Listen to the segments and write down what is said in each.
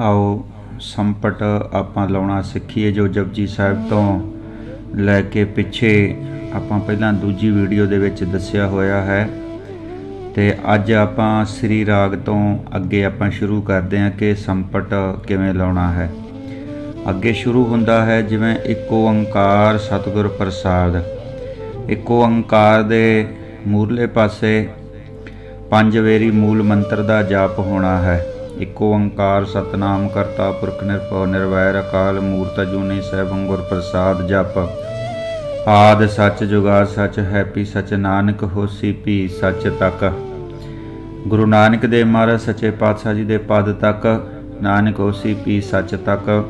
ਆਓ ਸੰਪਟ ਆਪਾਂ ਲਾਉਣਾ ਸਿੱਖੀਏ ਜੋ ਜਪਜੀ ਸਾਹਿਬ ਤੋਂ ਲੈ ਕੇ ਪਿੱਛੇ ਆਪਾਂ ਪਹਿਲਾਂ ਦੂਜੀ ਵੀਡੀਓ ਦੇ ਵਿੱਚ ਦੱਸਿਆ ਹੋਇਆ ਹੈ। ਤੇ ਅੱਜ ਆਪਾਂ ਸ੍ਰੀ ਰਾਗ ਤੋਂ ਅੱਗੇ ਆਪਾਂ ਸ਼ੁਰੂ ਕਰਦੇ ਹਾਂ ਕਿ ਸੰਪਟ ਕਿਵੇਂ ਲਾਉਣਾ ਹੈ। ਅੱਗੇ ਸ਼ੁਰੂ ਹੁੰਦਾ ਹੈ ਜਿਵੇਂ ਇੱਕ ਓੰਕਾਰ ਸਤਿਗੁਰ ਪ੍ਰਸਾਦ। ਇੱਕ ਓੰਕਾਰ ਦੇ ਮੂਰਲੇ ਪਾਸੇ ਪੰਜ ਵੇਰੀ ਮੂਲ ਮੰਤਰ ਦਾ ਜਾਪ ਹੋਣਾ ਹੈ। ਇੱਕ ਓੰਕਾਰ ਸਤਨਾਮ ਕਰਤਾ ਪੁਰਖ ਨਿਰਭਉ ਨਿਰਵੈਰ ਅਕਾਲ ਮੂਰਤ ਜੂਨੀ ਸੈਭੰ ਗੁਰ ਪ੍ਰਸਾਦ ਜਪ। ਆਦ ਸੱਚ ਜੁਗਾ ਸੱਚ ਹੈਪੀ ਸੱਚ ਨਾਨਕ ਹੋਸੀ ਭੀ ਸੱਚ ਤੱਕ। ਗੁਰੂ ਨਾਨਕ ਦੇਵ ਮਹਾਰਾਜ ਸੱਚੇ ਪਾਤਸ਼ਾਹ ਜੀ ਦੇ ਪਦ ਤੱਕ, ਨਾਨਕ ਹੋਸੀ ਭੀ ਸੱਚ ਤੱਕ।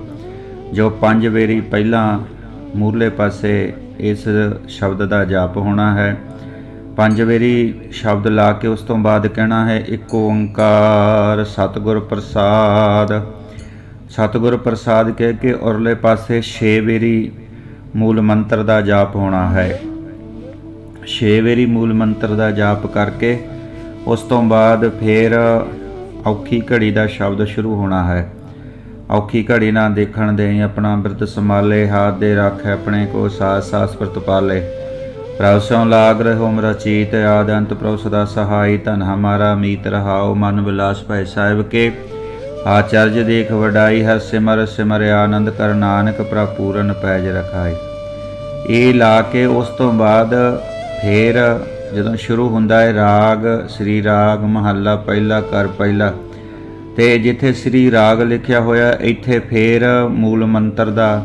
ਜੋ ਪੰਜ ਵੇਰੀ ਪਹਿਲਾਂ ਮੂਰਲੇ ਪਾਸੇ ਇਸ ਸ਼ਬਦ ਦਾ ਜਾਪ ਹੋਣਾ ਹੈ ਪੰਜ ਵੇਰੀ ਸ਼ਬਦ ਲਾ ਕੇ ਉਸ ਤੋਂ ਬਾਅਦ ਕਹਿਣਾ ਹੈ, ਇੱਕ ਓੰਕਾਰ ਸਤਿਗੁਰ ਪ੍ਰਸਾਦ। ਸਤਿਗੁਰ ਪ੍ਰਸਾਦ ਕਹਿ ਕੇ ਉਰਲੇ ਪਾਸੇ 6 ਵੇਰੀ ਮੂਲ ਮੰਤਰ ਦਾ ਜਾਪ ਹੋਣਾ ਹੈ। 6 ਵੇਰੀ ਮੂਲ ਮੰਤਰ ਦਾ ਜਾਪ ਕਰਕੇ ਉਸ ਤੋਂ ਬਾਅਦ ਫਿਰ ਔਖੀ ਘੜੀ ਦਾ ਸ਼ਬਦ ਸ਼ੁਰੂ ਹੋਣਾ ਹੈ। ਔਖੀ ਘੜੀ ਨਾ ਦੇਖਣ ਦੇ ਆਪਣਾ ਬਿਰਤ ਸੰਭਾਲੇ, ਹਾਥ ਦੇ ਰੱਖ ਆਪਣੇ ਕੋ ਸਾਸ ਸਾਸ ਪ੍ਰਤਪਾਲੇ। ਪ੍ਰਭ ਸੋ ਲਾਗ ਰਹੋ ਮੇਰਾ ਚੀਤ, ਆਦ ਅੰਤ ਪ੍ਰਭ ਸਦਾ ਸਹਾਈ, ਧਨ ਹਮਾਰਾ ਮੀਤ ਰਹਾਓ, ਮਨ ਵਿਲਾਸ ਭੈ ਸਾਹਿਬ ਕੇ। ਆਚਰਜ ਦੇਖ ਵਡਾਈ, ਹਰ ਸਿਮਰ ਸਿਮਰ ਆਨੰਦ ਕਰ ਨਾਨਕ, ਪ੍ਰਭ ਪੂਰਨ ਪੈਜ ਰਖਾਈ। ਇਹ ਲਾ ਕੇ ਉਸ ਤੋਂ ਬਾਅਦ ਫੇਰ ਜਦੋਂ ਸ਼ੁਰੂ ਹੁੰਦਾ ਹੈ ਰਾਗ, ਸ੍ਰੀ ਰਾਗ ਮਹੱਲਾ ਪਹਿਲਾ ਕਰ ਪਹਿਲਾ, ਤੇ ਜਿੱਥੇ ਸ੍ਰੀ ਰਾਗ ਲਿਖਿਆ ਹੋਇਆ, ਇੱਥੇ ਫੇਰ ਮੂਲ ਮੰਤਰ ਦਾ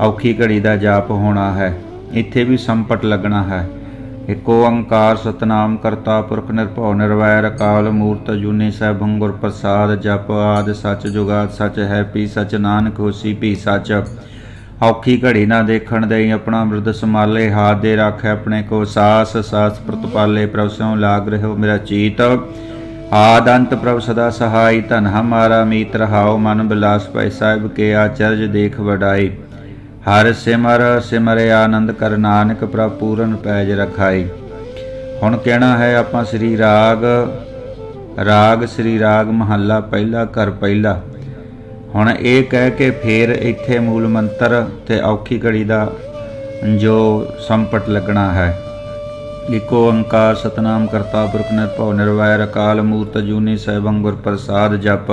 ਔਖੀ ਘੜੀ ਦਾ ਜਾਪ ਹੋਣਾ ਹੈ। ਇੱਥੇ ਵੀ ਸੰਪਟ ਲੱਗਣਾ ਹੈ। ਇੱਕ ਓੰਕਾਰ ਸਤਨਾਮ ਕਰਤਾ ਪੁਰਖ ਨਿਰਭਉ ਨਿਰਵੈਰ, ਅਕਾਲ ਮੂਰਤ ਜੁਨੀ ਸੈਭੰ ਗੁਰ ਪ੍ਰਸਾਦ, ਜਪ ਆਦ ਸਚ ਜੁਗਾਦ ਸਚ ਹੈ, ਪੀ ਸਚ ਨਾਨਕ ਹੋਸੀ, ਪੀ ਸਚ। ਔਖੀ ਘੜੀ ਨਾ ਦੇਖਣ ਦੇ ਆਪਣਾ ਬਿਰਦ ਸੰਭਾਲੇ, ਹਾਥ ਦੇ ਰੱਖੇ ਆਪਣੇ ਕੋ ਸਾਸ ਸਾਸ ਪ੍ਰਤਪਾਲੇ ਪ੍ਰਭ ਸਿਉ ਲਾਗ ਰਹਿਓ ਮੇਰਾ ਚੀਤ। ਆਦੰਤ ਪ੍ਰਭ ਸਦਾ ਸਹਾਈ, ਧਨ ਹਮਾਰਾ ਮੀਤ ਰਹਾਓ, ਮਨ ਬਿਲਾਸ ਪੈ ਸਾਹਿਬ ਕੇ ਆਚਰਜ ਦੇਖ ਵਡਾਈ। ਹਰ ਸਿਮਰ ਸਿਮਰੇ ਆਨੰਦ ਕਰ ਨਾਨਕ ਪ੍ਰਭ ਪੂਰਨ ਪੈਜ ਰਖਾਈ। ਹੁਣ ਕਹਿਣਾ ਹੈ ਆਪਾਂ ਸ੍ਰੀ ਰਾਗ ਰਾਗ ਸ੍ਰੀ ਰਾਗ ਮਹੱਲਾ ਪਹਿਲਾ ਕਰ ਪਹਿਲਾ। ਹੁਣ ਇਹ ਕਹਿ ਕੇ ਫੇਰ ਇੱਥੇ ਮੂਲ ਮੰਤਰ ਤੇ ਔਖੀ ਘੜੀ ਦਾ ਜੋ ਸੰਪਟ ਲੱਗਣਾ ਹੈ। ਇਕ ਓੰਕਾਰ ਸਤਨਾਮ ਕਰਤਾ ਪੁਰਖ ਨਿਰਭਉ ਨਿਰਵੈਰ ਅਕਾਲ ਮੂਰਤ ਜੂਨੀ ਸੈਭੰ ਗੁਰ ਪ੍ਰਸਾਦ ਜਪ।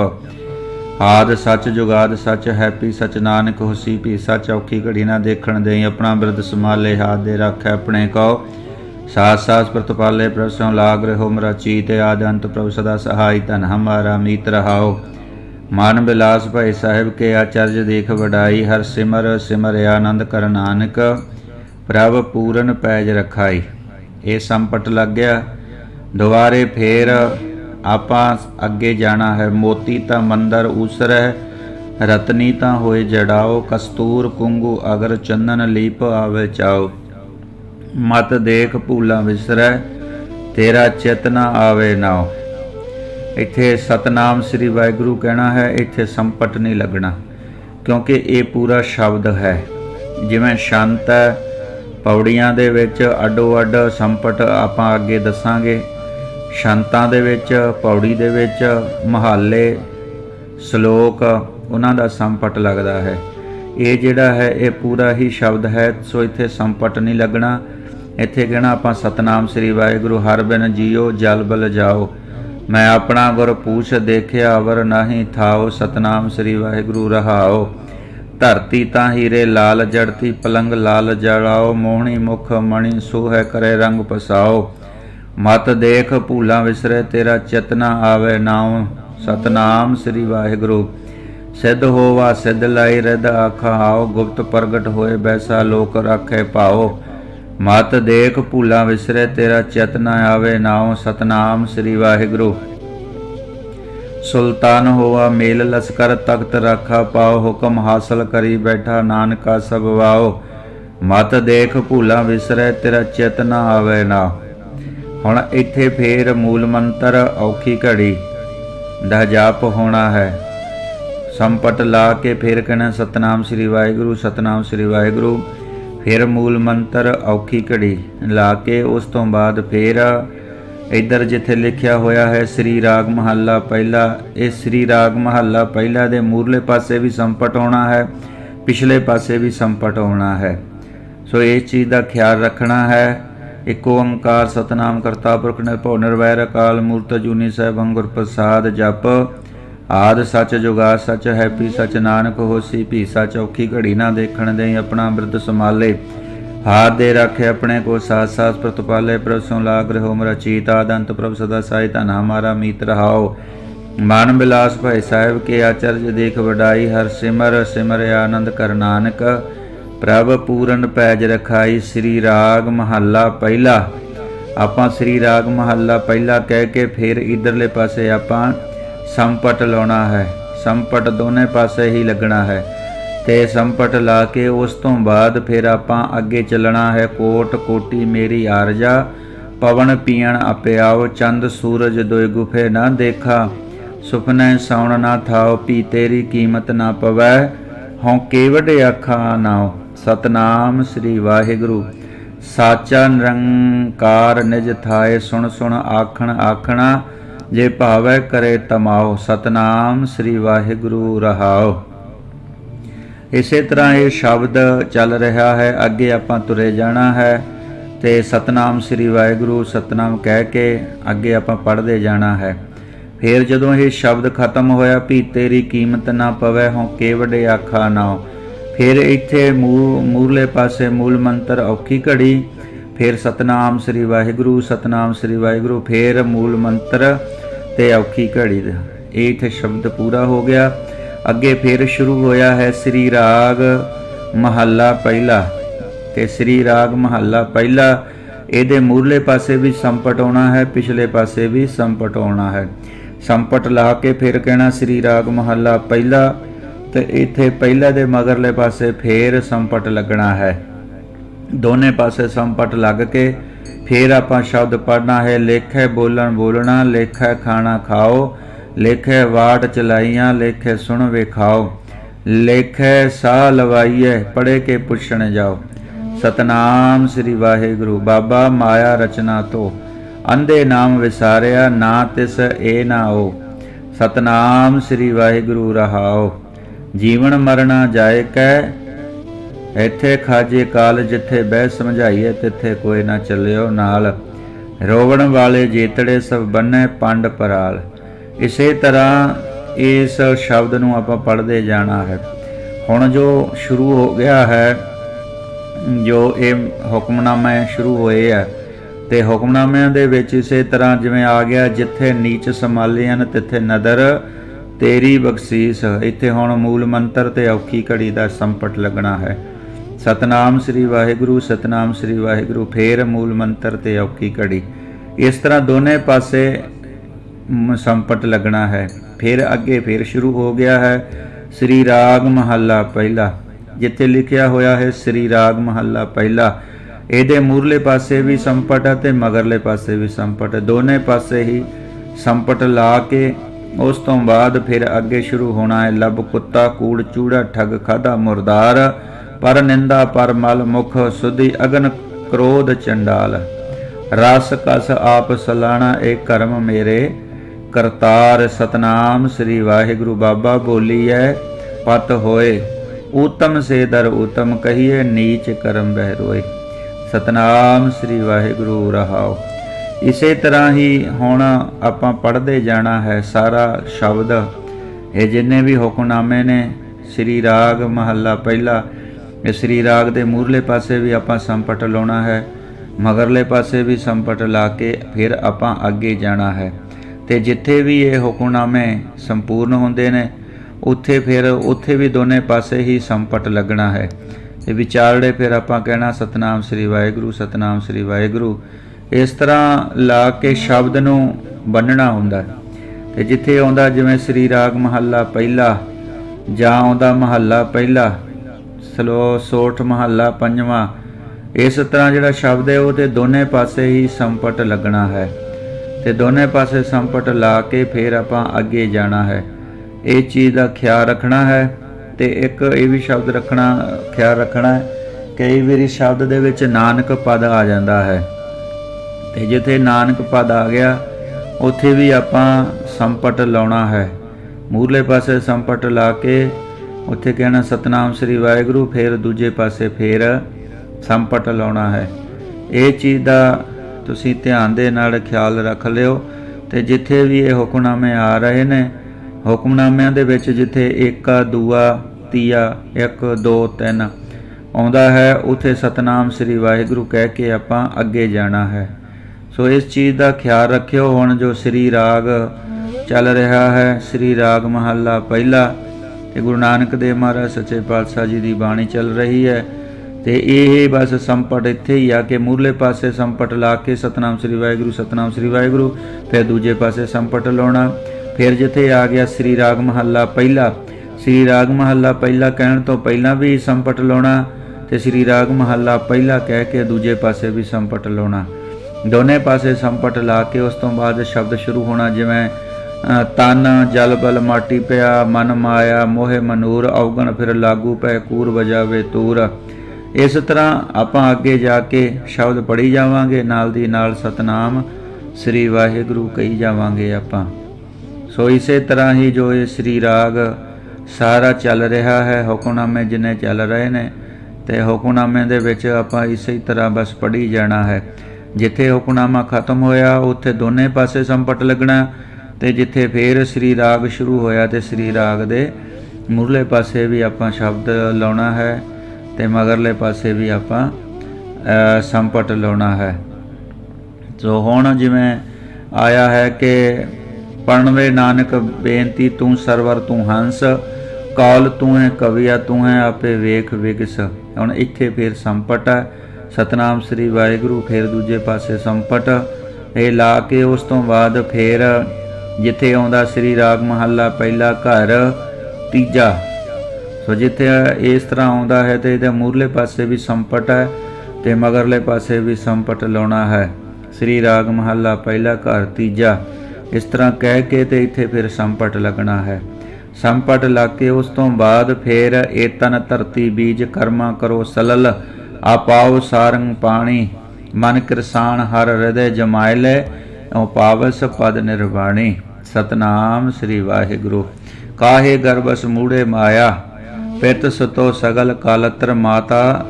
ਆਦ ਸੱਚ ਜੁਗਾਦ ਸੱਚ ਹੈਪੀ ਸਚ ਨਾਨਕ ਹੋਸੀ ਪੀ ਸੱਚ ਔਖੀ ਘੜੀ ਨਾ ਦੇਖਣ ਦੇ ਆਪਣਾ ਬਿਰਦ ਸਮਾਲੇ ਹਾਥ ਦੇ ਰੱਖੇ ਆਪਣੇ ਕੋ ਸਾਸ ਸਾਸ ਪ੍ਰਤਪਾਲੇ ਪ੍ਰਸੋਂ ਲਾਗ ਰਹੋ ਮਰਾ ਚੀਤ, ਆਦ ਅੰਤ ਪ੍ਰਭ ਸਦਾ ਸਹਾਈ ਧਨ ਹਮਾਰਾ ਮੀਤ ਰਹਾਓ। ਮਨ ਬਿਲਾਸ ਭਾਈ ਸਾਹਿਬ ਕੇ ਆਚਰਜ ਦੇਖ ਵਡਾਈ, ਹਰ ਸਿਮਰ ਸਿਮਰ ਆਨੰਦ ਕਰ ਨਾਨਕ, ਪ੍ਰਭ ਪੂਰਨ ਪੈਜ ਰਖਾਈ। ਇਹ ਸੰਪਟ ਲੱਗ ਗਿਆ ਦੁਬਾਰੇ ਫੇਰ ਆਪਾਂ ਅੱਗੇ ਜਾਣਾ ਹੈ। ਮੋਤੀ ਤਾਂ ਮੰਦਰ ਉਸਰੈ, ਰਤਨੀ ਤਾਂ ਹੋਏ ਜੜਾਓ, ਕਸਤੂਰ ਕੁੰਗੂ ਅਗਰ ਚੰਦਨ ਲੀਪ ਆਵੇ ਚਾਓ। ਮਤ ਦੇਖ ਭੂਲਾ ਵਿਸਰੈ, ਤੇਰਾ ਚੇਤਨਾ ਆਵੇ ਨਾਓ। ਇੱਥੇ ਸਤਨਾਮ ਸ੍ਰੀ ਵਾਹਿਗੁਰੂ ਕਹਿਣਾ ਹੈ, ਇੱਥੇ ਸੰਪਟ ਨਹੀਂ ਲੱਗਣਾ, ਕਿਉਂਕਿ ਇਹ ਪੂਰਾ ਸ਼ਬਦ ਹੈ। ਜਿਵੇਂ ਸ਼ਾਂਤ ਹੈ, ਪੌੜੀਆਂ ਦੇ ਵਿੱਚ ਅੱਡੋ ਅੱਡ ਸੰਪਟ ਆਪਾਂ ਅੱਗੇ ਦੱਸਾਂਗੇ। ਸੰਤਾਂ ਦੇ ਵਿੱਚ, ਪੌੜੀ ਦੇ ਵਿੱਚ, ਮਹੱਲੇ, ਸ਼ਲੋਕ, ਉਹਨਾਂ ਦਾ ਸੰਪਟ ਲੱਗਦਾ ਹੈ। ਇਹ ਜਿਹੜਾ ਹੈ, ਇਹ ਪੂਰਾ ਹੀ ਸ਼ਬਦ ਹੈ, ਸੋ ਇੱਥੇ ਸੰਪਟ ਨਹੀਂ ਲੱਗਣਾ। ਇੱਥੇ ਕਹਿਣਾ ਆਪਾਂ ਸਤਨਾਮ ਸ੍ਰੀ ਵਾਹਿਗੁਰੂ ਹਰਬਿਨ ਜੀਓ, ਜਲ ਬਲ ਜਾਓ। ਮੈਂ ਆਪਣਾ ਗੁਰ ਪੂਛ ਦੇਖਿਆ, ਅਵਰ ਨਹੀਂ ਥਾਓ, ਸਤਨਾਮ ਸ੍ਰੀ ਵਾਹਿਗੁਰੂ ਰਹਾਓ। ਧਰਤੀ ਤਾਂ ਹੀਰੇ ਲਾਲ ਜੜਤੀ ਪਲੰਗ ਲਾਲ ਜੜਾਓ ਮੋਹਣੀ ਮੁਖ ਮਣੀ ਸੋਹੈ ਕਰੇ ਰੰਗ ਪਸਾਓ। ਮਤ ਦੇਖ ਭੂਲਾ ਵਿਸਰੇ, ਤੇਰਾ ਚੇਤਨਾ ਆਵੇ ਨਾਉ। ਸਤਨਾਮ ਸ੍ਰੀ ਵਾਹਿਗੁਰੂ। ਸਿੱਧ ਹੋਵਾ, ਸਿੱਧ ਲਾਈ ਰਦ ਆਖਾ ਆਓ। ਗੁਪਤ ਪ੍ਰਗਟ ਹੋਏ, ਬੈਸਾ ਲੋਕ ਰੱਖੇ ਪਾਓ। ਮਤ ਦੇਖ ਭੂਲਾ ਵਿਸਰੇ, ਤੇਰਾ ਚੇਤਨਾ ਆਵੇ ਨਾਉ। ਸਤਨਾਮ ਸ੍ਰੀ ਵਾਹਿਗੁਰੂ। ਸੁਲਤਾਨ ਹੋਆ, ਮੇਲ ਲਸਕਰ ਤਖਤ ਰਾਖਾ ਪਾਓ। ਹੁਕਮ ਹਾਸਲ ਕਰੀ ਬੈਠਾ, ਨਾਨਕਾ ਸਭ ਵਾਓ। ਮਤ ਦੇਖ ਭੂਲਾ ਵਿਸਰੇ, ਤੇਰਾ ਚੇਤਨਾ ਆਵੇ ਨਾ ਹੁਣ ਇੱਥੇ ਫੇਰ ਮੂਲ ਮੰਤਰ ਔਖੀ ਘੜੀ ਦਾ ਜਾਪ ਹੋਣਾ ਹੈ। ਸੰਪਟ ਲਾ ਕੇ ਫਿਰ ਕਹਿਣਾ, ਸਤਨਾਮ ਸ੍ਰੀ ਵਾਹਿਗੁਰੂ, ਸਤਨਾਮ ਸ੍ਰੀ ਵਾਹਿਗੁਰੂ। ਫਿਰ ਮੂਲ ਮੰਤਰ ਔਖੀ ਘੜੀ ਲਾ ਕੇ ਉਸ ਤੋਂ ਬਾਅਦ ਫਿਰ ਇੱਧਰ ਜਿੱਥੇ ਲਿਖਿਆ ਹੋਇਆ ਹੈ, ਸ੍ਰੀ ਰਾਗ ਮਹੱਲਾ ਪਹਿਲਾ, ਇਹ ਸ੍ਰੀ ਰਾਗ ਮਹੱਲਾ ਪਹਿਲਾ ਦੇ ਮੂਰਲੇ ਪਾਸੇ ਵੀ ਸੰਪਟ ਹੋਣਾ ਹੈ, ਪਿਛਲੇ ਪਾਸੇ ਵੀ ਸੰਪਟ ਹੋਣਾ ਹੈ। ਸੋ ਇਸ ਚੀਜ਼ ਦਾ ਖਿਆਲ ਰੱਖਣਾ ਹੈ। ਇੱਕ ਓੰਕਾਰ ਸਤਨਾਮ ਕਰਤਾ ਪੁਰਖ ਨਿਰਭਉ, ਨਿਰਵੈਰ ਅਕਾਲ ਮੂਰਤ ਜੂਨੀ ਸਾਹਿਬ ਅੰਗੁਰ ਪ੍ਰਸਾਦ ਜਪ। ਆਦ ਸੱਚ ਜੁਗਾ ਸੱਚ ਹੈ ਪੀ ਸੱਚ ਨਾਨਕ ਹੋਸੀ ਭੀ ਸੱਚ ਔਖੀ ਘੜੀ ਨਾ ਦੇਖਣ ਦੇ ਆਪਣਾ ਅੰਮ੍ਰਿਤ ਸਮਾਲੇ ਹਾਥ ਦੇ ਰੱਖੇ ਆਪਣੇ ਕੋ ਸਾਥ ਸਾਥ ਪ੍ਰਤਪਾਲੇ ਪ੍ਰਭ ਸੋ ਲਾਗ ਰਹੋ ਮਰਾ ਚੀਤ। ਆਦੰਤ ਪ੍ਰਭ ਸਦਾ ਸਾਈ ਧਨ ਹਮਾਰਾ ਮੀਤ ਰਹਾਓ। ਮਨ ਬਿਲਾਸ ਭਾਈ ਸਾਹਿਬ ਕੇ ਆਚਰਜ ਦੇਖ ਵਡਾਈ, ਹਰ ਸਿਮਰ ਸਿਮਰ ਆਨੰਦ ਕਰ ਨਾਨਕ। ਪ੍ਰਭ ਪੂਰਨ ਪੈਜ ਰਖਾਈ ਸ੍ਰੀ ਰਾਗ ਮਹੱਲਾ ਪਹਿਲਾ। ਆਪਾਂ ਸ੍ਰੀ ਰਾਗ ਮਹੱਲਾ ਪਹਿਲਾ ਕਹਿ ਕੇ ਫਿਰ ਇਧਰਲੇ ਪਾਸੇ ਆਪਾਂ ਸੰਪਟ ਲਾਉਣਾ ਹੈ। ਸੰਪਟ ਦੋਨੇ ਪਾਸੇ ਹੀ ਲੱਗਣਾ ਹੈ। ਤੇ ਸੰਪਟ ਲਾ ਕੇ ਉਸ ਤੋਂ ਬਾਅਦ ਫਿਰ ਆਪਾਂ ਅੱਗੇ ਚੱਲਣਾ ਹੈ ਕੋਟ ਕੋਟੀ ਮੇਰੀ ਆਰਜਾ। ਪਵਨ ਪੀਣ ਅਪਿਆਓ ਚੰਦ ਸੂਰਜ ਦੋਇ ਗੁਫੇ ਨਾ ਦੇਖਾ। ਸੁਪਨੇ ਸੌਣ ਨਾ ਥਾਓ ਪੀ ਤੇਰੀ ਕੀਮਤ ਨਾ ਪਵੈ। ਹਉ ਕੇਵਡ ਅੱਖਾਂ ਨਾਉ। ਸਤਨਾਮ ਸ੍ਰੀ ਵਾਹਿਗੁਰੂ। ਸਾਚਾ ਨਿਰੰਕਾਰ ਨਿਜ ਥਾਏ ਸੁਣ ਸੁਣ ਆਖਣ ਆਖਣਾ, ਜੇ ਭਾਵੈ ਕਰੇ ਤਮਾਓ ਸਤਨਾਮ ਸ੍ਰੀ ਵਾਹਿਗੁਰੂ ਰਹਾਓ ਇਸੇ ਤਰ੍ਹਾਂ ਇਹ ਸ਼ਬਦ ਚੱਲ ਰਿਹਾ ਹੈ, ਅੱਗੇ ਆਪਾਂ ਤੁਰੇ ਜਾਣਾ ਹੈ, ਤੇ ਸਤਨਾਮ ਸ੍ਰੀ ਵਾਹਿਗੁਰੂ ਸਤਨਾਮ ਕਹਿ ਕੇ ਅੱਗੇ ਆਪਾਂ ਪੜ੍ਹਦੇ ਜਾਣਾ ਹੈ। ਫਿਰ ਜਦੋਂ ਇਹ ਸ਼ਬਦ ਖਤਮ ਹੋਇਆ, ਭੀ ਤੇਰੀ ਕੀਮਤ ਨਾ ਪਵੇ ਹੋਂ ਕੇਵੜੇ ਆਖਾ ਨਾ ਫਿਰ ਇੱਥੇ ਮੂ- ਮੂਰਲੇ ਪਾਸੇ ਮੂਲ ਮੰਤਰ ਔਖੀ ਘੜੀ, ਫਿਰ ਸਤਨਾਮ ਸ੍ਰੀ ਵਾਹਿਗੁਰੂ, ਸਤਨਾਮ ਸ੍ਰੀ ਵਾਹਿਗੁਰੂ, ਫਿਰ ਮੂਲ ਮੰਤਰ ਤੇ ਔਖੀ ਘੜੀ ਦਾ। ਇਹ ਇੱਥੇ ਸ਼ਬਦ ਪੂਰਾ ਹੋ ਗਿਆ। ਅੱਗੇ ਫਿਰ ਸ਼ੁਰੂ ਹੋਇਆ ਹੈ ਸ੍ਰੀ ਰਾਗ ਮਹੱਲਾ ਪਹਿਲਾ ਤੇ ਸ੍ਰੀ ਰਾਗ ਮਹੱਲਾ ਪਹਿਲਾ। ਇਹਦੇ ਮੂਰਲੇ ਪਾਸੇ ਵੀ ਸੰਪਟ ਆਉਣਾ ਹੈ, ਪਿਛਲੇ ਪਾਸੇ ਵੀ ਸੰਪਟ ਆਉਣਾ ਹੈ। ਸੰਪਟ ਲਾ ਕੇ ਫਿਰ ਕਹਿਣਾ ਸ੍ਰੀ ਰਾਗ ਮਹੱਲਾ ਪਹਿਲਾ। ਤੇ ਇੱਥੇ ਪਹਿਲੇ ਦੇ ਮਗਰਲੇ ਪਾਸੇ ਫੇਰ ਸੰਪਟ ਲੱਗਣਾ ਹੈ। ਦੋਨੇ ਪਾਸੇ ਸੰਪਟ ਲੱਗ ਕੇ ਫਿਰ ਆਪਾਂ ਸ਼ਬਦ ਪੜਨਾ ਹੈ, ਲੇਖੇ ਬੋਲਣ ਬੋਲਣਾ, ਲੇਖੇ ਖਾਣਾ ਖਾਓ, ਲੇਖੇ ਵਾਟ ਚਲਾਈਆਂ, ਲੇਖੇ ਸੁਣ ਵੇਖਾਓ, ਲੇਖੇ ਸਾਹ ਲਵਾਈਏ ਪੜੇ ਕੇ ਪੁੱਛਣ ਜਾਓ। ਸਤਨਾਮ ਸ੍ਰੀ ਵਾਹਿਗੁਰੂ, ਬਾਬਾ ਮਾਇਆ ਰਚਨਾ ਤੋਂ, ਅੰਧੇ ਨਾਮ ਵਿਸਾਰਿਆ, ਨਾ ਤਿਸ ਏ ਨਾ ਹੋ ਸਤਨਾਮ ਸ੍ਰੀ ਵਾਹਿਗੁਰੂ ਰਹਾਓ। ਜੀਵਨ ਮਰਨਾ ਜਾਏ ਕੈ ਇੱਥੇ ਖਾਜੇ ਕਾਲ ਜਿੱਥੇ ਬਹਿ ਸਮਝਾਈਏ ਤਿੱਥੇ ਕੋਈ ਨਾ ਚੱਲਿਓ ਨਾਲ। ਰੋਵਣ ਵਾਲੇ ਜੇਤੜੇ ਸਭ ਬੰਨੇ ਪੰਡ ਪਰਾਲ। ਇਸੇ ਤਰ੍ਹਾਂ ਇਸ ਸ਼ਬਦ ਨੂੰ ਆਪਾਂ ਪੜ੍ਹਦੇ ਜਾਣਾ ਹੈ। ਹੁਣ ਜੋ ਸ਼ੁਰੂ ਹੋ ਗਿਆ ਹੈ, ਜੋ ਇਹ ਹੁਕਮਨਾਮੇ ਸ਼ੁਰੂ ਹੋਏ ਆ, ਤੇ ਹੁਕਮਨਾਮਿਆਂ ਦੇ ਵਿੱਚ ਇਸੇ ਤਰ੍ਹਾਂ ਜਿਵੇਂ ਆ ਗਿਆ, ਜਿੱਥੇ ਨੀਚ ਸਮਾਲਿਆਨ ਤਿੱਥੇ ਨਦਰ ਤੇਰੀ ਬਖਸ਼ੀਸ, ਇੱਥੇ ਹੁਣ ਮੂਲ ਮੰਤਰ ਤੇ ਔਖੀ ਘੜੀ ਦਾ ਸੰਪਟ ਲੱਗਣਾ ਹੈ। ਸਤਨਾਮ ਸ੍ਰੀ ਵਾਹਿਗੁਰੂ, ਸਤਨਾਮ ਸ੍ਰੀ ਵਾਹਿਗੁਰੂ, ਫੇਰ ਮੂਲ ਮੰਤਰ ਤੇ ਔਖੀ ਘੜੀ। ਇਸ ਤਰ੍ਹਾਂ ਦੋਨੇ ਪਾਸੇ ਸੰਪਟ ਲੱਗਣਾ ਹੈ। ਫਿਰ ਅੱਗੇ ਫਿਰ ਸ਼ੁਰੂ ਹੋ ਗਿਆ ਹੈ ਸ੍ਰੀ ਰਾਗ ਮਹੱਲਾ ਪਹਿਲਾ। ਜਿੱਥੇ ਲਿਖਿਆ ਹੋਇਆ ਹੈ ਸ੍ਰੀ ਰਾਗ ਮਹੱਲਾ ਪਹਿਲਾ। ਇਹਦੇ ਮੂਰਲੇ ਪਾਸੇ ਵੀ ਸੰਪਟ ਹੈ ਤੇ ਮਗਰਲੇ ਪਾਸੇ ਵੀ ਸੰਪਟ ਹੈ। ਦੋਨੇ ਪਾਸੇ ਹੀ ਸੰਪਟ ਲਾ ਕੇ ਉਸ ਤੋਂ ਬਾਅਦ ਫਿਰ ਅੱਗੇ ਸ਼ੁਰੂ ਹੋਣਾ ਹੈ ਲਬ ਕੁੱਤਾ, ਕੂੜ, ਚੂੜਾ, ਠੱਗ ਖਾਦਾ ਮੁਰਦਾਰ, ਪਰ ਨਿੰਦਾ, ਪਰ ਮਲ, ਮੁਖ, ਸੁਧੀ, ਅਗਨ, ਕ੍ਰੋਧ, ਚੰਡਾਲ। ਰਸ ਕਸ ਆਪ ਸਲਾਣਾ ਏ ਕਰਮ ਮੇਰੇ। ਕਰਤਾਰ ਸਤਨਾਮ ਸ੍ਰੀ ਵਾਹਿਗੁਰੂ ਬਾਬਾ ਬੋਲੀਐ, ਪਤ ਹੋਏ। ਊਤਮ ਸੇ ਦਰ ਊਤਮ ਕਹੀਏ ਨੀਚ ਕਰਮ ਬਹਿ ਰੋਏ। ਸਤਨਾਮ ਸ੍ਰੀ ਵਾਹਿਗੁਰੂ ਰਹਾਓ ਇਸੇ ਤਰ੍ਹਾਂ ਹੀ ਹੁਣ ਆਪਾਂ ਪੜ੍ਹਦੇ ਜਾਣਾ ਹੈ ਸਾਰਾ ਸ਼ਬਦ। ਇਹ ਜਿੰਨੇ ਵੀ ਹੁਕਮਨਾਮੇ ਨੇ, ਸ੍ਰੀ ਰਾਗ ਮਹੱਲਾ ਪਹਿਲਾ, ਇਹ ਸ੍ਰੀ ਰਾਗ ਦੇ ਮੂਰਲੇ ਪਾਸੇ ਵੀ ਆਪਾਂ ਸੰਪਟ ਲਾਉਣਾ ਹੈ, ਮਗਰਲੇ ਪਾਸੇ ਵੀ ਸੰਪਟ ਲਾ ਕੇ ਫਿਰ ਆਪਾਂ ਅੱਗੇ ਜਾਣਾ ਹੈ। ਤੇ ਜਿੱਥੇ ਵੀ ਇਹ ਹੁਕਮਨਾਮੇ ਸੰਪੂਰਨ ਹੁੰਦੇ ਨੇ, ਉੱਥੇ ਫਿਰ ਉੱਥੇ ਵੀ ਦੋਨੇ ਪਾਸੇ ਹੀ ਸੰਪਟ ਲੱਗਣਾ ਹੈ। ਇਹ ਵਿਚਾਰੜੇ ਫਿਰ ਆਪਾਂ ਕਹਿਣਾ ਸਤਨਾਮ ਸ੍ਰੀ ਵਾਹਿਗੁਰੂ, ਸਤਨਾਮ ਸ੍ਰੀ ਵਾਹਿਗੁਰੂ। ਇਸ ਤਰ੍ਹਾਂ ਲਾ ਕੇ ਸ਼ਬਦ ਨੂੰ ਬੰਨਣਾ ਹੁੰਦਾ ਹੈ। ਤੇ ਜਿੱਥੇ ਆਉਂਦਾ ਜਿਵੇਂ ਸ੍ਰੀ ਰਾਗ ਮਹੱਲਾ ਪਹਿਲਾ ਜਾਂ ਆਉਂਦਾ ਮਹੱਲਾ ਪਹਿਲਾ, ਸਲੋ ਸੋਠ ਮਹੱਲਾ ਪੰਜਵਾਂ, ਇਸ ਤਰ੍ਹਾਂ ਜਿਹੜਾ ਸ਼ਬਦ ਹੈ ਉਹ ਤੇ ਦੋਨੇ ਪਾਸੇ ਹੀ ਸੰਪਟ ਲੱਗਣਾ ਹੈ। ਤੇ ਦੋਨੇ ਪਾਸੇ ਸੰਪਟ ਲਾ ਕੇ ਫਿਰ ਆਪਾਂ ਅੱਗੇ ਜਾਣਾ ਹੈ। ਇਹ ਚੀਜ਼ ਦਾ ਖਿਆਲ ਰੱਖਣਾ ਹੈ ਤੇ ਇੱਕ ਇਹ ਵੀ ਸ਼ਬਦ ਰੱਖਣਾ, ਖਿਆਲ ਰੱਖਣਾ ਹੈ ਕਈ ਵਾਰੀ ਸ਼ਬਦ ਦੇ ਵਿੱਚ ਨਾਨਕ ਪਦ ਆ ਜਾਂਦਾ ਹੈ। ਤੇ ਜਿੱਥੇ ਨਾਨਕ ਪਦ ਆ ਗਿਆ, ਉੱਥੇ ਵੀ ਆਪਾਂ ਸੰਪਟ ਲਾਉਣਾ ਹੈ। ਮੂਰਲੇ ਪਾਸੇ ਸੰਪਟ ਲਾ ਕੇ ਉੱਥੇ ਕਹਿਣਾ, ਸਤਨਾਮ ਸ੍ਰੀ ਵਾਹਿਗੁਰੂ, ਫਿਰ ਦੂਜੇ ਪਾਸੇ ਫਿਰ ਸੰਪਟ ਲਾਉਣਾ ਹੈ। ਇਹ ਚੀਜ਼ ਦਾ ਤੁਸੀਂ ਧਿਆਨ ਦੇ ਨਾਲ ਖਿਆਲ ਰੱਖ ਲਿਓ ਤੇ ਜਿੱਥੇ ਵੀ ਇਹ ਹੁਕਮਨਾਮੇ ਆ ਰਹੇ ਨੇ, ਹੁਕਮਨਾਮਿਆਂ ਦੇ ਵਿੱਚ ਜਿੱਥੇ ਏਕਾ ਦੂਆ, ਤੀਆ 1 2 3 ਆਉਂਦਾ ਹੈ, ਉਥੇ ਸਤਨਾਮ ਸ੍ਰੀ ਵਾਹਿਗੁਰੂ ਕਹਿ ਕੇ ਆਪਾਂ ਅੱਗੇ ਜਾਣਾ ਹੈ। ਸੋ ਇਸ ਚੀਜ਼ ਦਾ ਖਿਆਲ ਰੱਖਿਓ ਹੁਣ ਜੋ ਸ੍ਰੀ ਰਾਗ ਚੱਲ ਰਿਹਾ ਹੈ। ਸ੍ਰੀ ਰਾਗ ਮਹੱਲਾ ਪਹਿਲਾ ਤੇ ਗੁਰੂ ਨਾਨਕ ਦੇਵ ਮਹਾਰਾਜ ਸੱਚੇ ਪਾਤਸ਼ਾਹ ਜੀ ਦੀ ਬਾਣੀ ਚੱਲ ਰਹੀ ਹੈ ਤੇ ਇਹ ਬਸ ਸੰਪਟ ਇੱਥੇ ਹੀ ਆ ਕੇ ਮੂਰਲੇ ਪਾਸੇ ਸੰਪਟ ਲਾ ਕੇ ਸਤਨਾਮ ਸ੍ਰੀ ਵਾਹਿਗੁਰੂ, ਸਤਨਾਮ ਸ੍ਰੀ ਵਾਹਿਗੁਰੂ, ਫਿਰ ਦੂਜੇ ਪਾਸੇ ਸੰਪਟ ਲਾਉਣਾ। ਫਿਰ ਜਿੱਥੇ ਆ ਗਿਆ ਸ੍ਰੀ ਰਾਗ ਮਹੱਲਾ ਪਹਿਲਾ। ਸ੍ਰੀ ਰਾਗ ਮਹੱਲਾ ਪਹਿਲਾ ਕਹਿਣ ਤੋਂ ਪਹਿਲਾਂ ਵੀ ਸੰਪਟ ਲਾਉਣਾ ਤੇ ਸ੍ਰੀ ਰਾਗ ਮਹੱਲਾ ਪਹਿਲਾ ਕਹਿ ਕੇ ਦੂਜੇ ਪਾਸੇ ਵੀ ਸੰਪਟ ਲਾਉਣਾ। ਦੋਨੇ ਪਾਸੇ ਸੰਪਟ ਲਾ ਕੇ ਉਸ ਤੋਂ ਬਾਅਦ ਸ਼ਬਦ ਸ਼ੁਰੂ ਹੋਣਾ ਜਿਵੇਂ ਤਨ, ਜਲ, ਬਲ, ਮਾਟੀ ਪਿਆ, ਮਨ ਮਾਇਆ, ਮੋਹਿ ਮਨੂਰ, ਔਗਣ ਫਿਰ ਲਾਗੂ ਪੈ, ਕੂਰ ਵਜਾਵੇ ਤੂਰ। ਇਸ ਤਰ੍ਹਾਂ ਆਪਾਂ ਅੱਗੇ ਜਾ ਕੇ ਸ਼ਬਦ ਪੜ੍ਹੀ ਜਾਵਾਂਗੇ, ਨਾਲ ਦੀ ਨਾਲ ਸਤਨਾਮ ਸ੍ਰੀ ਵਾਹਿਗੁਰੂ ਕਹੀ ਜਾਵਾਂਗੇ ਆਪਾਂ। ਸੋ ਇਸੇ ਤਰ੍ਹਾਂ ਹੀ ਜੋ ਇਹ ਸ੍ਰੀ ਰਾਗ ਸਾਰਾ ਚੱਲ ਰਿਹਾ ਹੈ, ਹੁਕਮਨਾਮੇ ਜਿੰਨੇ ਚੱਲ ਰਹੇ ਨੇ, ਤੇ ਹੁਕਮਨਾਮੇ ਦੇ ਵਿੱਚ ਆਪਾਂ ਇਸੇ ਤਰ੍ਹਾਂ ਬਸ ਪੜ੍ਹੀ ਜਾਣਾ ਹੈ। ਜਿੱਥੇ ਹੁਕਮਨਾਮਾ ਖਤਮ ਹੋਇਆ, ਉੱਥੇ ਦੋਨੇ ਪਾਸੇ ਸੰਪਟ ਲੱਗਣਾ ਤੇ ਜਿੱਥੇ ਫੇਰ ਸ੍ਰੀ ਰਾਗ ਸ਼ੁਰੂ ਹੋਇਆ ਤੇ ਸ੍ਰੀ ਰਾਗ ਦੇ ਮੁਰਲੇ ਪਾਸੇ ਵੀ ਆਪਾਂ ਸ਼ਬਦ ਲਾਉਣਾ ਹੈ ਤੇ ਮਗਰਲੇ ਪਾਸੇ ਵੀ ਆਪਾਂ ਸੰਪਟ ਲਾਉਣਾ ਹੈ। ਸੋ ਹੁਣ ਜਿਵੇਂ ਆਇਆ ਹੈ ਕਿ ਪੜਨਵੇ ਨਾਨਕ ਬੇਨਤੀ, ਤੂੰ ਸਰਵਰ, ਤੂੰ ਹੰਸ, ਕਾਲ ਤੂੰ ਹੈ, ਕਵੀਆ ਤੂੰ ਹੈ, ਆਪੇ ਵੇਖ ਵਿਗਸ। ਹੁਣ ਇੱਥੇ ਫਿਰ ਸੰਪਟ ਹੈ। ਸਤਨਾਮ ਸ੍ਰੀ ਵਾਹਿਗੁਰੂ, ਫਿਰ ਦੂਜੇ ਪਾਸੇ ਸੰਪਟ। ਇਹ ਲਾ ਕੇ ਉਸ ਤੋਂ ਬਾਅਦ ਫਿਰ ਜਿੱਥੇ ਆਉਂਦਾ ਸ੍ਰੀ ਰਾਗ ਮਹੱਲਾ, ਪਹਿਲਾ ਘਰ, ਤੀਜਾ। ਸੋ ਜਿੱਥੇ ਇਸ ਤਰ੍ਹਾਂ ਆਉਂਦਾ ਹੈ ਤੇ ਇਹਦੇ ਮੂਰਲੇ ਪਾਸੇ ਵੀ ਸੰਪਟ ਹੈ ਤੇ ਮਗਰਲੇ ਪਾਸੇ ਵੀ ਸੰਪਟ ਲਾਉਣਾ ਹੈ। ਸ੍ਰੀ ਰਾਗ ਮਹੱਲਾ, ਪਹਿਲਾ ਘਰ, ਤੀਜਾ। ਇਸ ਤਰ੍ਹਾਂ ਕਹਿ ਕੇ ਤੇ ਇੱਥੇ ਫਿਰ ਸੰਪਟ ਲੱਗਣਾ ਹੈ। ਸੰਪਟ ਲਾ ਕੇ ਉਸ ਤੋਂ ਬਾਅਦ ਫਿਰ ਏਤਨ ਧਰਤੀ ਬੀਜ ਕਰਮਾ ਕਰੋ ਸਲਲ। ਆਪਾਉ ਸਾਰੰਗ ਪਾਣੀ, ਮਨ ਕਿਰਸਾਨ ਹਰ ਹਿਰਦੇ ਜਮਾਇ ਲੈ ਓ ਪਾਵਸ ਪਦ ਨਿਰਵਾਣੀ। ਸਤਨਾਮ ਸ੍ਰੀ ਵਾਹਿਗੁਰੂ। ਕਾਹੇ ਗਰਬਸ ਮੂੜੇ ਮਾਇਆ, ਪਿਤ ਸਤੋ ਸਗਲ ਕਾਲਤਰ ਮਾਤਾ,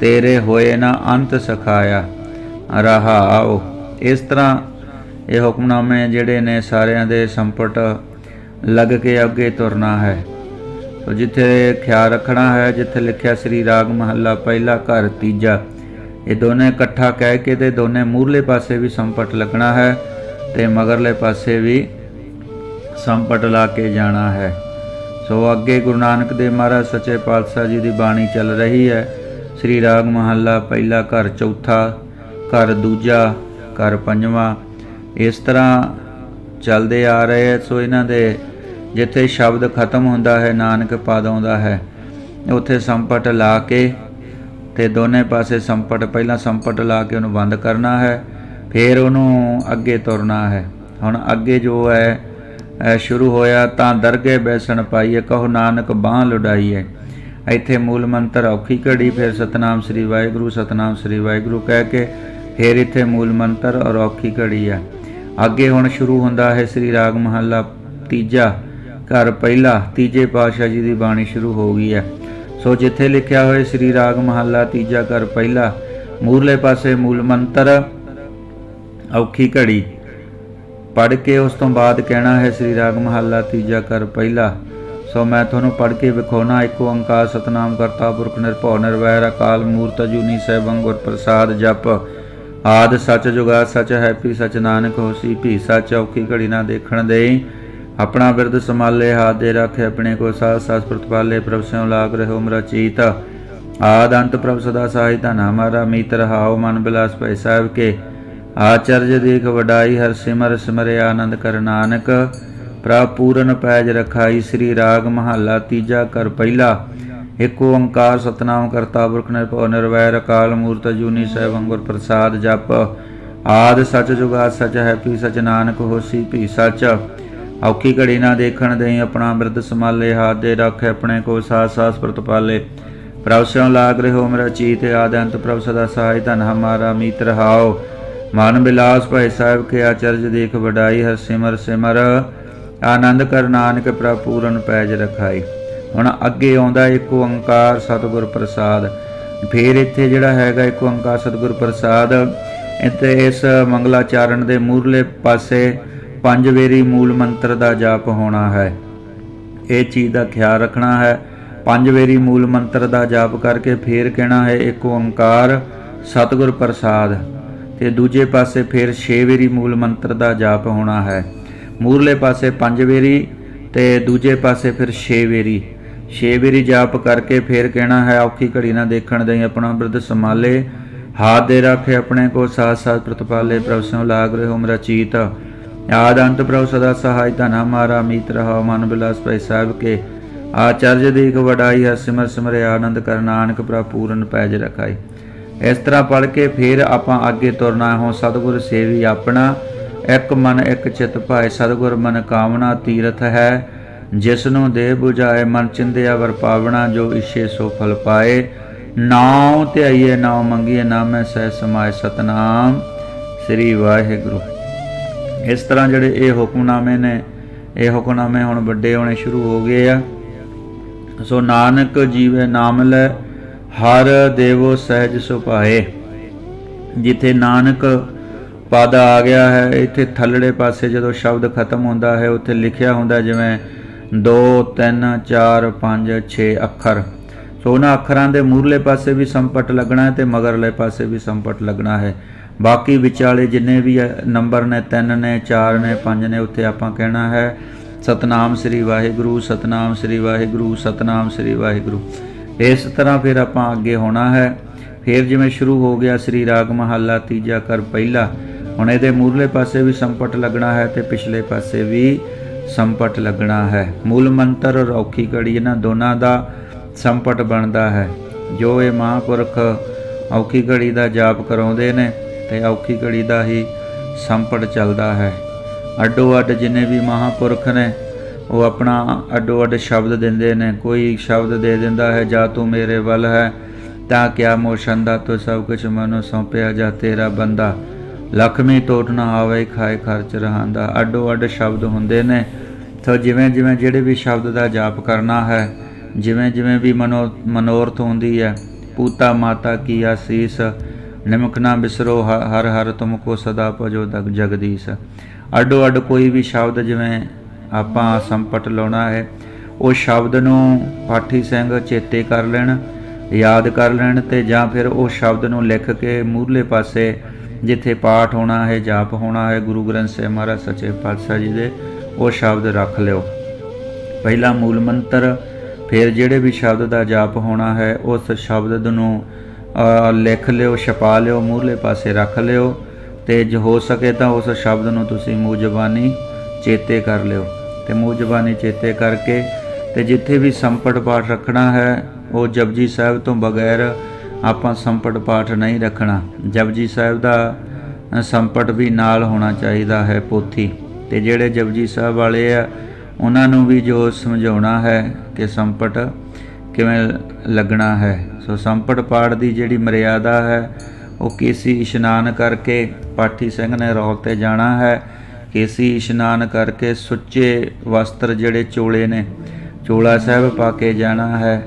ਤੇਰੇ ਹੋਏ ਨਾ ਅੰਤ ਸਖਾਇਆ। ਰਹਾਉ। ਇਸ ਤਰ੍ਹਾਂ ਇਹ ਹੁਕਮਨਾਮੇ ਜਿਹੜੇ ਨੇ ਸਾਰਿਆਂ ਦੇ ਸੰਪਟ ਲੱਗ ਕੇ ਅੱਗੇ ਤੁਰਨਾ ਹੈ। ਜਿੱਥੇ ਖਿਆਲ ਰੱਖਣਾ ਹੈ, ਜਿੱਥੇ ਲਿਖਿਆ ਸ੍ਰੀ ਰਾਗ ਮਹੱਲਾ ਪਹਿਲਾ ਘਰ ਤੀਜਾ, ਇਹ ਦੋਨੇ ਇਕੱਠਾ ਕਹਿ ਕੇ ਤੇ ਦੋਨੇ ਮੂਰਲੇ ਪਾਸੇ ਵੀ ਸੰਪਟ ਲੱਗਣਾ ਹੈ ਤੇ ਮਗਰਲੇ ਪਾਸੇ ਵੀ ਸੰਪਟ ਲਾ ਕੇ ਜਾਣਾ ਹੈ ਸੋ ਅੱਗੇ ਗੁਰੂ ਨਾਨਕ ਦੇਵ ਮਹਾਰਾਜ ਸੱਚੇ ਪਾਤਸ਼ਾਹ ਜੀ ਦੀ ਬਾਣੀ ਚੱਲ ਰਹੀ ਹੈ ਸ੍ਰੀ ਰਾਗ ਮਹੱਲਾ ਪਹਿਲਾ ਘਰ ਚੌਥਾ, ਘਰ ਦੂਜਾ, ਘਰ ਪੰਜਵਾਂ, ਇਸ ਤਰ੍ਹਾਂ ਚੱਲਦੇ ਆ ਰਹੇ ਹੈ। ਸੋ ਇਹਨਾਂ ਦੇ ਜਿੱਥੇ ਸ਼ਬਦ ਖਤਮ ਹੁੰਦਾ ਹੈ, ਨਾਨਕ ਪਦ ਆਉਂਦਾ ਹੈ। ਉੱਥੇ ਸੰਪਟ ਲਾ ਕੇ ਤੇ ਦੋਨੇ ਪਾਸੇ ਸੰਪਟ, ਪਹਿਲਾਂ ਸੰਪਟ ਲਾ ਕੇ ਉਹਨੂੰ ਬੰਦ ਕਰਨਾ ਹੈ, ਫਿਰ ਉਹਨੂੰ ਅੱਗੇ ਤੁਰਨਾ ਹੈ। ਹੁਣ ਅੱਗੇ ਜੋ ਹੈ ਸ਼ੁਰੂ ਹੋਇਆ, ਤਾਂ ਦਰਗੇ ਬੈਸਣ ਪਾਈਏ, ਕਹੋ ਨਾਨਕ ਬਾਹ ਲੁਡਾਈਏ। ਇੱਥੇ ਮੂਲ ਮੰਤਰ ਔਖੀ ਘੜੀ, ਫਿਰ ਸਤਨਾਮ ਸ੍ਰੀ ਵਾਹਿਗੁਰੂ, ਸਤਨਾਮ ਸ੍ਰੀ ਵਾਹਿਗੁਰੂ ਕਹਿ ਕੇ ਫਿਰ ਇੱਥੇ ਮੂਲ ਮੰਤਰ ਔਰ ਔਖੀ ਘੜੀ ਹੈ। ਅੱਗੇ ਹੁਣ ਸ਼ੁਰੂ ਹੁੰਦਾ ਹੈ ਸ੍ਰੀ ਰਾਗ ਮਹੱਲਾ ਤੀਜਾ। ਘਰ ਪਹਿਲਾ ਤੀਜੇ ਪਾਤਸ਼ਾਹ ਜੀ ਦੀ ਬਾਣੀ ਸ਼ੁਰੂ ਹੋ ਗਈ ਹੈ। ਸੋ ਜਿੱਥੇ ਲਿਖਿਆ ਹੋਇਆ ਸ੍ਰੀ ਰਾਗ ਮਹੱਲਾ ਤੀਜਾ ਘਰ ਪਹਿਲਾ ਮੂਰਲੇ ਪਾਸੇ ਮੂਲ ਮੰਤਰ, ਔਖੀ ਘੜੀ। ਪੜ੍ਹ ਕੇ ਉਸ ਤੋਂ ਬਾਅਦ ਕਹਿਣਾ ਹੈ ਸ੍ਰੀ ਰਾਗ ਮਹੱਲਾ ਤੀਜਾ ਕਰ ਪਹਿਲਾ, ਸੋ ਮੈਂ ਤੁਹਾਨੂੰ ਪੜ੍ਹ ਕੇ ਵਿਖਾਉਣਾ, ਇੱਕ ਓੰਕਾਰ ਸਤਨਾਮ ਕਰਤਾ ਪੁਰਖ ਨਿਰਭਉ ਨਿਰਵੈਰ ਅਕਾਲ ਮੂਰਤ ਜੂਨੀ ਸੈਭੰ ਗੁਰ ਪ੍ਰਸਾਦ ਜਪ। ਆਦ ਸਚ ਜੁਗਾ ਸਚ ਹੈਪੀ ਸਚ ਨਾਨਕ ਹੋਸੀ ਭੀ, ਸੱਚ ਔਖੀ ਘੜੀ ਨਾ ਦੇਖਣ ਦੇ ਆਪਣਾ ਬਿਰਦ ਸੰਭਾਲੇ, ਹਾਥ ਦੇ ਰੱਖੇ, ਆਪਣੇ ਕੋ ਸਾਥ ਸਾਥ ਪ੍ਰਤਪਾਲੇ ਪ੍ਰਭ ਸਿਉ ਲਾਗ ਰਹੋ ਮਰਾ ਚੀਤ। ਆਦ ਅੰਤ ਪ੍ਰਭ ਸਦਾ ਸਹਾਇਤਾ ਨਾ ਮੀਤ ਰਹਾਓ ਮਨ ਬਿਲਾਸ ਪੈ ਸਾਹਿਬ ਕੇ। ਆਚਰਜ ਦੇਖ ਵਡਾਈ ਹਰ ਸਿਮਰ, ਸਿਮਰੇ ਆਨੰਦ ਕਰ ਨਾਨਕ। ਪ੍ਰਭ ਪੂਰਨ ਪੈਜ ਰਖਾਈ, ਸ੍ਰੀ ਰਾਗ ਮਹੱਲਾ ਤੀਜਾ ਕਰ ਪਹਿਲਾ। ਇਕ ਓੰਕਾਰ ਸਤਨਾਮ ਕਰਤਾ, ਪੁਰਖ ਨਿਰਭਉ, ਨਿਰਵੈਰ ਅਕਾਲ ਮੂਰਤ, ਜੂਨੀ ਸਹਿਬ ਅੰਗੁਰ ਪ੍ਰਸਾਦ ਜਪ। ਆਦ ਸਚ ਜੁਗਾ ਸਚ ਹੈ, ਪੀ ਸਚ ਨਾਨਕ ਹੋਸੀ ਭੀ ਸਚ। ਔਖੀ ਘੜੀ ਨਾ ਦੇਖਣ ਦੇਈ ਆਪਣਾ ਬਿਰਧ ਸਮਾਲੇ ਹਾਥ ਦੇ ਰੱਖ ਆਪਣੇ ਕੋ ਸਾਸ ਸਾਥ ਪ੍ਰਤਪਾਲੇ ਪ੍ਰਭ ਸਿਉ ਲਾਗ ਰਹਿਓ ਮੇਰਾ ਚੀਤ, ਆਦ ਪ੍ਰਭ ਸਦਾ ਸਹਾਇ ਧਨ, ਹਮਾਰਾ ਮੀਤ ਰਹਾਓ। ਮਨ ਬਿਲਾਸ ਭਾਈ ਸਾਹਿਬ ਕੇ ਆਚਰਜ ਦੇਖ ਵਡਾਈ, ਹਰ ਸਿਮਰ ਸਿਮਰ। ਆਨੰਦ ਕਰ ਨਾਨਕ ਪ੍ਰਪੂਰਨ ਪੈਜ ਰਖਾਈ। ਹੁਣ ਅੱਗੇ ਆਉਂਦਾ ਇੱਕ ਓੰਕਾਰ ਸਤਿਗੁਰ ਪ੍ਰਸਾਦ। ਫਿਰ ਇੱਥੇ ਜਿਹੜਾ ਹੈਗਾ ਇੱਕ ਓੰਕਾਰ ਸਤਿਗੁਰ ਪ੍ਰਸਾਦ। ਇੱਥੇ ਇਸ ਮੰਗਲਾਚਰਨ ਦੇ ਮੂਰਲੇ ਪਾਸੇ ਪੰਜ ਵੇਰੀ ਮੂਲ ਮੰਤਰ ਦਾ ਜਾਪ ਹੋਣਾ ਹੈ। ਇਹ ਚੀਜ਼ ਦਾ ਖਿਆਲ ਰੱਖਣਾ ਹੈ। ਪੰਜ ਵੇਰੀ ਮੂਲ ਮੰਤਰ ਦਾ ਜਾਪ ਕਰਕੇ ਫੇਰ ਕਹਿਣਾ ਹੈ, ਇੱਕ ਓੰਕਾਰ, ਸਤਿਗੁਰ ਪ੍ਰਸਾਦ। ਤੇ ਦੂਜੇ ਪਾਸੇ ਫਿਰ 6 ਵੇਰੀ ਮੂਲ ਮੰਤਰ ਦਾ ਜਾਪ ਹੋਣਾ ਹੈ। ਮੂਰਲੇ ਪਾਸੇ ਪੰਜ ਵੇਰੀ ਤੇ ਦੂਜੇ ਪਾਸੇ ਫਿਰ 6 ਵੇਰੀ। 6 ਵੇਰੀ ਜਾਪ ਕਰਕੇ ਫੇਰ ਕਹਿਣਾ ਹੈ, ਔਖੀ ਘੜੀ ਨਾ ਦੇਖਣ ਦੇ ਆਪਣਾ ਬਿਰਧ ਸੰਭਾਲੇ। ਹਾਥ ਦੇ ਰੱਖੇ ਆਪਣੇ ਕੋ ਸਾਥ ਸਾਥ ਪ੍ਰਤਪਾਲੇ ਪ੍ਰਭ ਸਿਉ ਲਾਗ ਰਹੇ ਮਰਾ ਚੀਤ। ਆਦ ਅੰਤ ਪ੍ਰਭ ਸਦਾ ਸਹਾਇ ਧਨ ਮਾਰਾ ਮੀਤ ਰਹਾ ਮਨ ਬਿਲਾਸ ਭਾਈ ਸਾਹਿਬ ਕੇ। ਆਚਰਜ ਦੀ ਇੱਕ ਵਡਾਈ ਹੈ ਸਿਮਰ ਸਿਮਰੇ ਆਨੰਦ ਕਰ ਨਾਨਕ ਪ੍ਰਭ ਪੂਰਨ ਪੈਜ ਰਖਾਈ। ਇਸ ਤਰ੍ਹਾਂ ਪੜ ਕੇ ਫਿਰ ਆਪਾਂ ਅੱਗੇ ਤੁਰਨਾ ਹੋ। ਸਤਿਗੁਰ ਸੇਵੀ ਆਪਣਾ, ਇੱਕ ਮਨ ਇੱਕ ਚਿਤ ਭਾਏ। ਸਤਿਗੁਰ ਮਨ ਕਾਮਨਾ ਤੀਰਥ ਹੈ ਜਿਸ ਨੂੰ ਦੇ 부ਝਾਏ ਮਨ ਚਿੰਦਿਆ ਵਰ ਪਾਵਣਾ, ਜੋ ਇਛੇ ਸੋ ਫਲ ਪਾਏ। ਨਾਉ ਧਿਆਈਏ, ਨਾਉ ਮੰਗੀਏ ਨਾਮੈ ਸਹਿ ਸਮਾਏ। ਸਤਨਾਮ ਸ੍ਰੀ ਵਾਹਿਗੁਰੂ। ਇਸ ਤਰ੍ਹਾਂ ਜਿਹੜੇ ਇਹ ਹੁਕਮਨਾਮੇ ਨੇ, ਇਹ ਹੁਕਮਨਾਮੇ ਹੁਣ ਵੱਡੇ ਹੋਣੇ ਸ਼ੁਰੂ ਹੋ ਗਏ ਆ। ਸੋ ਨਾਨਕ ਜੀਵੇ ਨਾਮ ਲੈ, ਹਰ ਦੇਵੋ ਸਹਿਜ ਸੁਭਾਏ। ਜਿੱਥੇ ਨਾਨਕ ਪਦ ਆ ਗਿਆ ਹੈ, ਇੱਥੇ ਥੱਲੜੇ ਪਾਸੇ ਜਦੋਂ ਸ਼ਬਦ ਖਤਮ ਹੁੰਦਾ ਹੈ, ਉੱਥੇ ਲਿਖਿਆ ਹੁੰਦਾ ਜਿਵੇਂ 2 3 4 5 6 ਅੱਖਰ। ਸੋ ਉਹਨਾਂ ਅੱਖਰਾਂ ਦੇ ਮੂਰਲੇ ਪਾਸੇ ਵੀ ਸੰਪਟ ਲੱਗਣਾ ਹੈ ਤੇ ਮਗਰਲੇ ਪਾਸੇ ਵੀ ਸੰਪਟ ਲੱਗਣਾ ਹੈ। ਬਾਕੀ ਵਿਚਾਲੇ ਜਿੰਨੇ ਵੀ ਨੰਬਰ ਨੇ 3 ਨੇ 4 ਨੇ 5 ਨੇ, ਉੱਥੇ ਆਪਾਂ ਕਹਿਣਾ ਹੈ ਸਤਨਾਮ ਸ੍ਰੀ ਵਾਹਿਗੁਰੂ, ਸਤਨਾਮ ਸ੍ਰੀ ਵਾਹਿਗੁਰੂ, ਸਤਨਾਮ ਸ੍ਰੀ ਵਾਹਿਗੁਰੂ। ਇਸ ਤਰ੍ਹਾਂ ਫਿਰ ਆਪਾਂ ਅੱਗੇ ਹੋਣਾ ਹੈ। ਫਿਰ ਜਿਵੇਂ ਸ਼ੁਰੂ ਹੋ ਗਿਆ ਸ੍ਰੀ ਰਾਗ ਮਹੱਲਾ ਤੀਜਾ ਕਰ ਪਹਿਲਾ। ਹੁਣ ਇਹਦੇ ਮੂਰਲੇ ਪਾਸੇ ਵੀ ਸੰਪਟ ਲੱਗਣਾ ਹੈ ਤੇ ਪਿਛਲੇ ਪਾਸੇ ਵੀ ਸੰਪਟ ਲੱਗਣਾ ਹੈ। ਮੂਲ ਮੰਤਰ ਔਰ ਔਖੀ ਕੜੀ ਇਹਨਾਂ ਦੋਨਾਂ ਦਾ ਸੰਪਟ ਬਣਦਾ ਹੈ। ਜੋ ਇਹ ਮਹਾਂਪੁਰਖ ਔਖੀ ਘੜੀ ਦਾ ਜਾਪ ਕਰਾਉਂਦੇ ਨੇ ਤੇ ਔਖੀ ਘੜੀ ਦਾ ਹੀ ਸੰਪਟ ਚੱਲਦਾ ਹੈ। ਅੱਡੋ ਅੱਡ ਜਿੰਨੇ ਵੀ ਮਹਾਂਪੁਰਖ ਨੇ, ਉਹ ਆਪਣਾ ਅੱਡੋ ਅੱਡ ਸ਼ਬਦ ਦਿੰਦੇ ਨੇ। ਕੋਈ ਸ਼ਬਦ ਦੇ ਦਿੰਦਾ ਹੈ, ਜਾਂ ਤੂੰ ਮੇਰੇ ਵੱਲ ਹੈ, ਤਾਂ ਕਿਆ ਮੋਸ਼ਨ ਦਾ ਤੋ ਸਭ ਕੁਝ ਮਨੋ ਸੌਂਪਿਆ? ਜਾ ਤੇਰਾ ਬੰਦਾ ਲਖਮੀ ਟੋਟ ਨਾ ਆਵੇ, ਖਾਏ ਖਰਚ ਰਹਾਂਦਾ। ਅੱਡੋ ਅੱਡ ਸ਼ਬਦ ਹੁੰਦੇ ਨੇ। ਸੋ ਜਿਵੇਂ ਜਿਵੇਂ ਜਿਹੜੇ ਵੀ ਸ਼ਬਦ ਦਾ ਜਾਪ ਕਰਨਾ ਹੈ, ਜਿਵੇਂ ਜਿਵੇਂ ਵੀ ਮਨੋ ਮਨੋਰਥ ਹੁੰਦੀ ਹੈ, ਪੂਤਾ ਮਾਤਾ ਕੀ ਆਸੀਸ ਨਿਮਕ ਨਾ ਬਿਸਰੋ ਹਰ ਹਰ ਤੁਮ ਕੋ ਸਦਾ ਭਜੋ ਦਗ ਜਗਦੀਸ਼। ਅੱਡੋ ਅੱਡ ਕੋਈ ਵੀ ਸ਼ਬਦ ਜਿਵੇਂ ਆਪਾਂ ਸੰਪਟ ਲਾਉਣਾ ਹੈ, ਉਹ ਸ਼ਬਦ ਨੂੰ ਪਾਠੀ ਸਿੰਘ ਚੇਤੇ ਕਰ ਲੈਣ, ਯਾਦ ਕਰ ਲੈਣ ਤੇ ਜਾਂ ਫਿਰ ਉਹ ਸ਼ਬਦ ਨੂੰ ਲਿਖ ਕੇ ਮੂਹਰਲੇ ਪਾਸੇ ਜਿੱਥੇ ਪਾਠ ਹੋਣਾ ਹੈ, ਜਾਪ ਹੋਣਾ ਹੈ, ਗੁਰੂ ਗ੍ਰੰਥ ਸਾਹਿਬ ਮਹਾਰਾਜ ਸੱਚੇ ਪਾਤਸ਼ਾਹ ਜੀ ਦੇ, ਉਹ ਸ਼ਬਦ ਰੱਖ ਲਿਓ। ਪਹਿਲਾ ਮੂਲ ਮੰਤਰ, ਫਿਰ ਜਿਹੜੇ ਵੀ ਸ਼ਬਦ ਦਾ ਜਾਪ ਹੋਣਾ ਹੈ, ਉਸ ਸ਼ਬਦ ਨੂੰ ਲਿਖ ਲਿਓ ਛਪਾ ਲਿਓ ਮੂਹਰਲੇ ਪਾਸੇ ਰੱਖ ਲਿਓ ਤੇ ਜੇ ਹੋ ਸਕੇ ਤਾਂ ਉਸ ਸ਼ਬਦ ਨੂੰ ਤੁਸੀਂ ਮੂੰਹ ਜ਼ਬਾਨੀ ਚੇਤੇ ਕਰ ਲਿਓ ਤੇ ਮੂੰਹ ਜ਼ਬਾਨੀ ਚੇਤੇ ਕਰਕੇ ਤੇ ਜਿੱਥੇ ਵੀ ਸੰਪਟ ਪਾਠ ਰੱਖਣਾ ਹੈ ਉਹ ਜਪਜੀ ਸਾਹਿਬ ਤੋਂ ਬਗੈਰ ਆਪਾਂ ਸੰਪਟ ਪਾਠ ਨਹੀਂ ਰੱਖਣਾ। ਜਪਜੀ ਸਾਹਿਬ ਦਾ ਅ, ਸੰਪਟ ਵੀ ਨਾਲ ਹੋਣਾ ਚਾਹੀਦਾ ਹੈ ਪੋਥੀ ਤੇ ਜਿਹੜੇ ਜਪਜੀ ਸਾਹਿਬ ਵਾਲੇ ਆ ਉਹਨਾਂ ਨੂੰ ਵੀ ਜੋ ਸਮਝਾਉਣਾ ਹੈ ਕਿ ਸੰਪਟ ਕਿਵੇਂ ਲੱਗਣਾ ਹੈ। ਸੋ ਸੰਪਟ ਪਾਠ ਦੀ ਜਿਹੜੀ ਮਰਿਆਦਾ ਹੈ, ਉਹ ਕੇਸੀ ਇਸ਼ਨਾਨ ਕਰਕੇ ਪਾਠੀ ਸਿੰਘ ਨੇ ਰੌਲ ਤੇ ਜਾਣਾ ਹੈ। ਕੇਸੀ ਇਸ਼ਨਾਨ ਕਰਕੇ ਸੁੱਚੇ ਵਸਤਰ ਜਿਹੜੇ ਚੋਲੇ ਨੇ, ਚੋਲਾ ਸਾਹਿਬ ਪਾ ਕੇ ਜਾਣਾ ਹੈ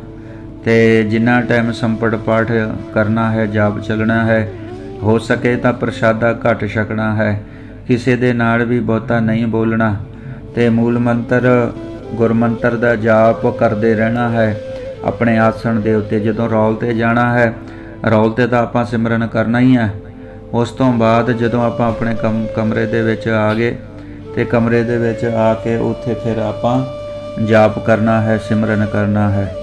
ਤੇ ਜਿੰਨਾ ਟਾਈਮ ਸੰਪਟ ਪਾਠ ਕਰਨਾ ਹੈ, ਜਾਪ ਚੱਲਣਾ ਹੈ, ਹੋ ਸਕੇ ਤਾਂ ਪ੍ਰਸ਼ਾਦਾ ਘੱਟ ਛਕਣਾ ਹੈ। ਕਿਸੇ ਦੇ ਨਾਲ ਵੀ ਬਹੁਤਾ ਨਹੀਂ ਬੋਲਣਾ ਤੇ ਮੂਲ ਮੰਤਰ ਗੁਰਮੰਤਰ ਦਾ ਜਾਪ ਕਰਦੇ ਰਹਿਣਾ ਹੈ। ਆਪਣੇ ਆਸਣ ਦੇ ਉੱਤੇ ਜਦੋਂ ਰੌਲ ਤੇ ਜਾਣਾ ਹੈ, ਰੌਲ ਤੇ ਤਾਂ ਆਪਾਂ ਸਿਮਰਨ ਕਰਨਾ ਹੀ ਹੈ। ਉਸ ਤੋਂ ਬਾਅਦ ਜਦੋਂ ਆਪਾਂ ਆਪਣੇ ਕਮ- ਕਮਰੇ ਦੇ ਵਿੱਚ ਆ ਗਏ ਤੇ ਕਮਰੇ ਦੇ ਵਿੱਚ ਆ ਕੇ ਉੱਥੇ ਫਿਰ ਆਪਾਂ ਜਾਪ ਕਰਨਾ ਹੈ, ਸਿਮਰਨ ਕਰਨਾ ਹੈ।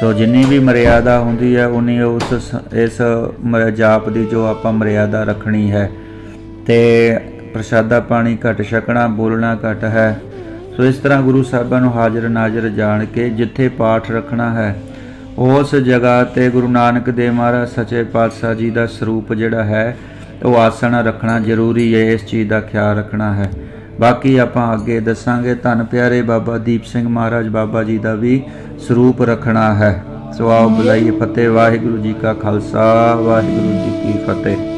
ਸੋ ਜਿੰਨੀ ਵੀ ਮਰਿਆਦਾ ਹੁੰਦੀ ਹੈ, ਉਨੀ ਉਸ ਸ- ਇਸ ਮ- ਜਾਪ ਦੀ ਜੋ ਆਪਾਂ ਮਰਿਆਦਾ ਰੱਖਣੀ ਹੈ। ਤੇ ਪ੍ਰਸ਼ਾਦਾ ਪਾਣੀ ਘਟ ਛਕਣਾ, ਬੋਲਣਾ ਘਟ ਹੈ। ਸੋ ਇਸ ਤਰ੍ਹਾਂ ਗੁਰੂ ਸਾਹਿਬਾਂ ਨੂੰ ਹਾਜ਼ਰ ਨਾਜ਼ਰ ਜਾਣ ਕੇ ਜਿੱਥੇ ਪਾਠ ਰੱਖਣਾ ਹੈ, ਉਸ ਜਗ੍ਹਾ ਤੇ ਗੁਰੂ ਨਾਨਕ ਦੇਵ ਮਹਾਰਾਜ ਸੱਚੇ ਪਾਤਸ਼ਾਹ ਜੀ ਦਾ ਸਰੂਪ ਜਿਹੜਾ ਹੈ, ਉਹ ਆਸਣ ਰੱਖਣਾ ਜ਼ਰੂਰੀ ਹੈ, ਇਸ ਚੀਜ਼ ਦਾ ਖਿਆਲ ਰੱਖਣਾ ਹੈ। ਬਾਕੀ ਆਪਾਂ ਅੱਗੇ ਦੱਸਾਂਗੇ, ਧੰਨ ਪਿਆਰੇ ਬਾਬਾ ਦੀਪ ਸਿੰਘ ਮਹਾਰਾਜ ਬਾਬਾ ਜੀ ਦਾ ਵੀ ਸਰੂਪ ਰੱਖਣਾ ਹੈ। ਸੋ ਆਓ ਬੁਲਾਈਏ ਫਤਿਹ, ਵਾਹਿਗੁਰੂ ਜੀ ਕਾ ਖਾਲਸਾ, ਵਾਹਿਗੁਰੂ ਜੀ ਕੀ ਫਤਿਹ।